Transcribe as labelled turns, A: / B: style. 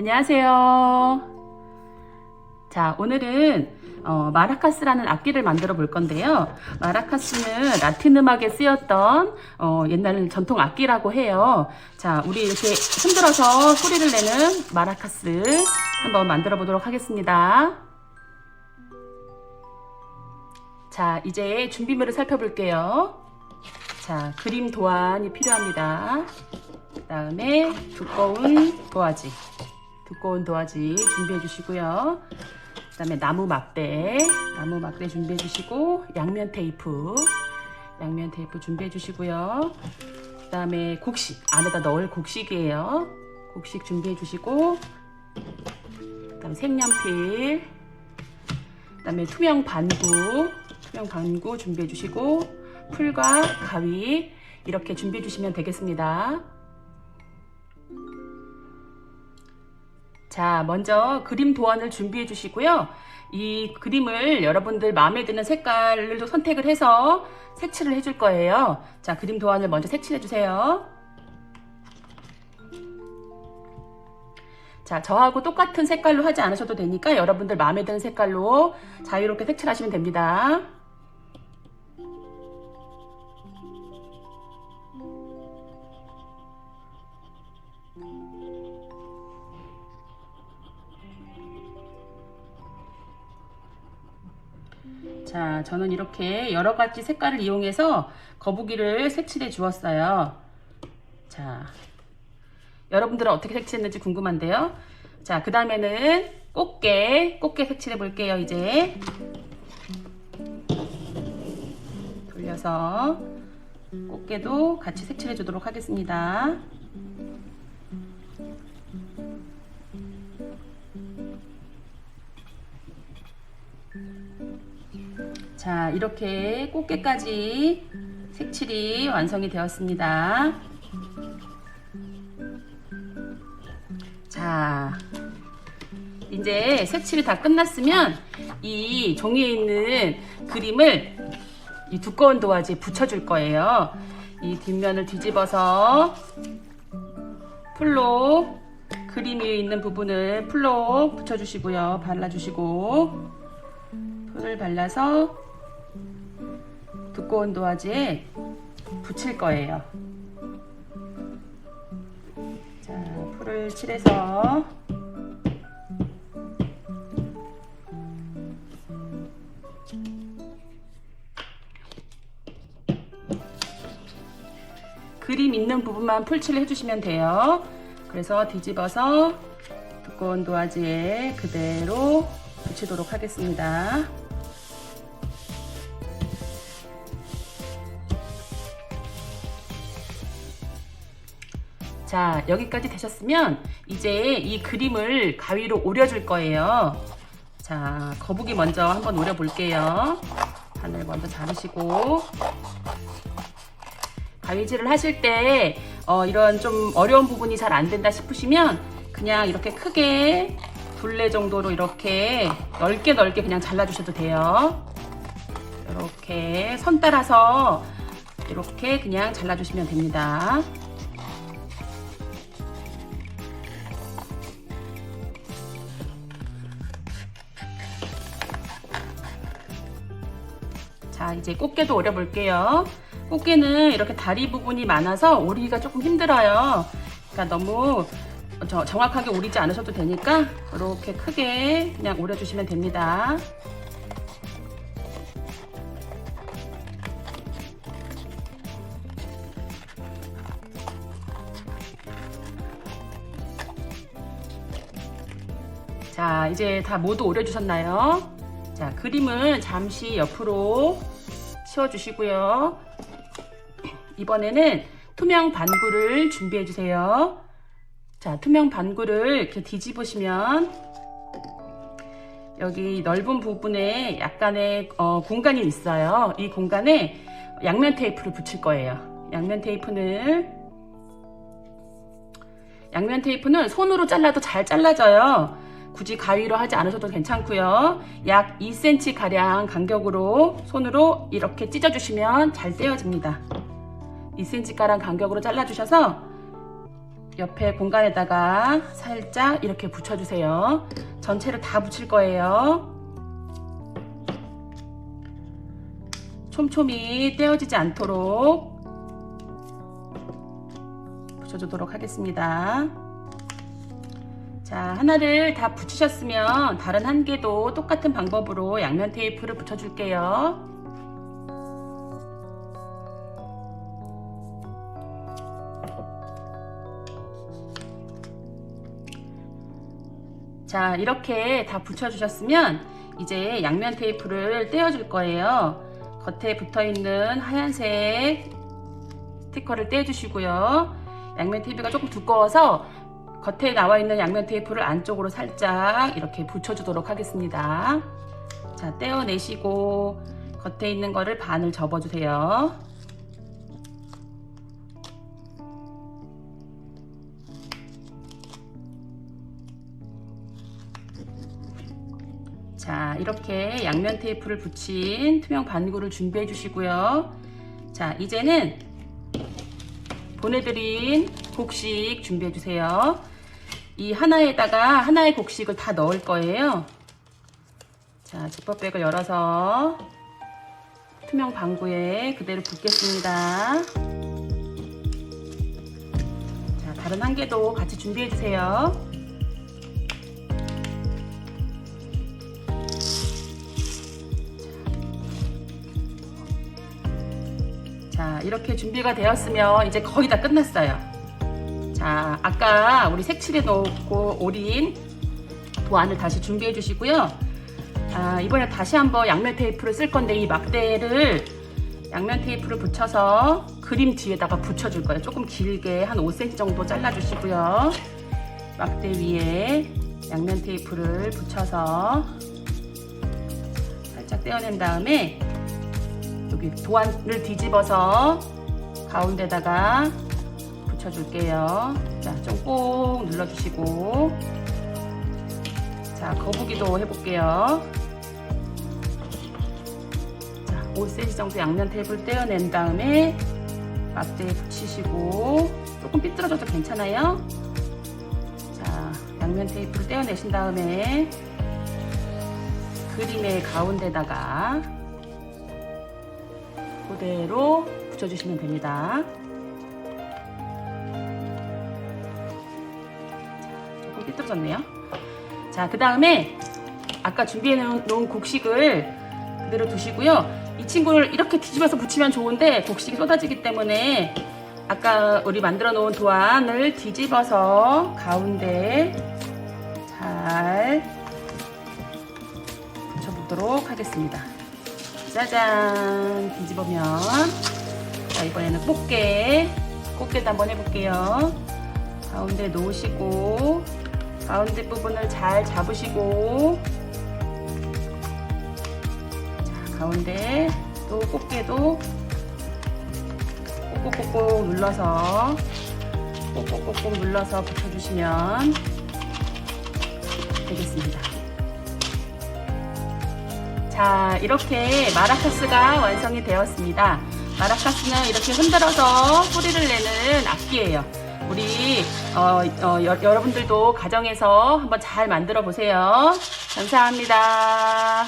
A: 안녕하세요. 자, 오늘은 어, 마라카스라는 악기를 만들어 볼 건데요. 마라카스는 라틴 음악에 쓰였던 어, 옛날 전통 악기라고 해요. 자, 우리 이렇게 흔들어서 소리를 내는 마라카스 한번 만들어 보도록 하겠습니다. 자, 이제 준비물을 살펴볼게요. 자, 그림 도안이 필요합니다. 그 다음에 두꺼운 도화지. 두꺼운 도화지 준비해 주시고요. 그 다음에 나무 막대. 나무 막대 준비해 주시고, 양면 테이프. 양면 테이프 준비해 주시고요. 그 다음에 곡식. 안에다 넣을 곡식이에요. 곡식 준비해 주시고, 그 다음에 색연필. 그 다음에 투명 반구. 투명 반구 준비해 주시고, 풀과 가위. 이렇게 준비해 주시면 되겠습니다. 자, 먼저 그림 도안을 준비해 주시고요. 이 그림을 여러분들 마음에 드는 색깔로 선택을 해서 색칠을 해줄 거예요. 자, 그림 도안을 먼저 색칠해 주세요. 자, 저하고 똑같은 색깔로 하지 않으셔도 되니까 여러분들 마음에 드는 색깔로 자유롭게 색칠하시면 됩니다. 자, 저는 이렇게 여러 가지 색깔을 이용해서 거북이를 색칠해 주었어요. 자, 여러분들은 어떻게 색칠했는지 궁금한데요. 자, 그 다음에는 꽃게, 꽃게 색칠해 볼게요, 이제. 돌려서 꽃게도 같이 색칠해 주도록 하겠습니다. 자, 이렇게 꽃게까지 색칠이 완성이 되었습니다. 자, 이제 색칠이 다 끝났으면 이 종이에 있는 그림을 이 두꺼운 도화지에 붙여줄 거예요. 이 뒷면을 뒤집어서 풀로 그림 위에 있는 부분을 풀로 붙여주시고요. 발라주시고 풀을 발라서 두꺼운 도화지에 붙일 거예요. 자, 풀을 칠해서 그림 있는 부분만 풀칠을 해주시면 돼요. 그래서 뒤집어서 두꺼운 도화지에 그대로 붙이도록 하겠습니다. 자, 여기까지 되셨으면 이제 이 그림을 가위로 오려줄 거예요. 자, 거북이 먼저 한번 오려 볼게요. 바늘 먼저 자르시고 가위질을 하실 때 어, 이런 좀 어려운 부분이 잘 안 된다 싶으시면 그냥 이렇게 크게 둘레 정도로 이렇게 넓게 넓게 그냥 잘라주셔도 돼요. 이렇게 선 따라서 이렇게 그냥 잘라주시면 됩니다. 자, 이제 꽃게도 오려볼게요. 꽃게는 이렇게 다리 부분이 많아서 오리기가 조금 힘들어요. 그러니까 너무 저- 정확하게 오리지 않으셔도 되니까 이렇게 크게 그냥 오려주시면 됩니다. 자, 이제 다 모두 오려주셨나요? 자, 그림은 잠시 옆으로 치워주시고요. 이번에는 투명 반구를 준비해 주세요. 자, 투명 반구를 이렇게 뒤집으시면 여기 넓은 부분에 약간의 어, 공간이 있어요. 이 공간에 양면 테이프를 붙일 거예요. 양면 테이프는 양면 테이프는 손으로 잘라도 잘 잘라져요. 굳이 가위로 하지 않으셔도 괜찮고요. 약 2cm 가량 간격으로 손으로 이렇게 찢어주시면 잘 떼어집니다. 2cm 가량 간격으로 잘라주셔서 옆에 공간에다가 살짝 이렇게 붙여주세요. 전체를 다 붙일 거예요. 촘촘히 떼어지지 않도록 붙여주도록 하겠습니다. 자, 하나를 다 붙이셨으면 다른 한 개도 똑같은 방법으로 양면 테이프를 붙여줄게요. 자, 이렇게 다 붙여주셨으면 이제 양면 테이프를 떼어줄 거예요. 겉에 붙어 있는 하얀색 스티커를 떼주시고요. 양면 테이프가 조금 두꺼워서 겉에 나와 있는 양면 테이프를 안쪽으로 살짝 이렇게 붙여주도록 하겠습니다. 자, 떼어내시고 겉에 있는 거를 반을 접어주세요. 자, 이렇게 양면 테이프를 붙인 투명 반구를 준비해 주시고요. 자, 이제는 보내드린 곡식 준비해 주세요. 이 하나에다가 하나의 곡식을 다 넣을 거예요. 자, 지퍼백을 열어서 투명 방구에 그대로 붓겠습니다. 자, 다른 한 개도 같이 준비해 주세요. 자, 이렇게 준비가 되었으면 이제 거의 다 끝났어요. 자, 아까 우리 색칠해 놓고 오린 도안을 다시 준비해 주시고요. 아, 이번에 다시 한번 양면 테이프를 쓸 건데 이 막대를 양면 테이프를 붙여서 그림 뒤에다가 붙여줄 거예요. 조금 길게 한 5cm 정도 잘라 주시고요. 막대 위에 양면 테이프를 붙여서 살짝 떼어낸 다음에 여기 도안을 뒤집어서 가운데다가 붙여줄게요. 자, 좀 꼭 눌러주시고. 자, 거북이도 해볼게요. 자, 5cm 정도 양면 테이프를 떼어낸 다음에 막대에 붙이시고 조금 삐뚤어져도 괜찮아요. 자, 양면 테이프를 떼어내신 다음에 그림의 가운데다가 그대로 붙여주시면 됩니다. 조금 삐뚤어졌네요. 자, 그 다음에 아까 준비해 놓은 곡식을 그대로 두시고요. 이 친구를 이렇게 뒤집어서 붙이면 좋은데 곡식이 쏟아지기 때문에 아까 우리 만들어 놓은 도안을 뒤집어서 가운데 잘 붙여보도록 하겠습니다. 짜잔 뒤집으면 자 이번에는 꽃게 꽃게도 한번 해볼게요 가운데 놓으시고 가운데 부분을 잘 잡으시고 자 가운데 또 꽃게도 꼭꼭꼭꼭 눌러서 꼭꼭꼭꼭 눌러서 붙여주시면 되겠습니다. 자, 이렇게 마라카스가 완성이 되었습니다. 마라카스는 이렇게 흔들어서 소리를 내는 악기예요. 우리 어, 어, 여, 여러분들도 가정에서 한번 잘 만들어 보세요. 감사합니다.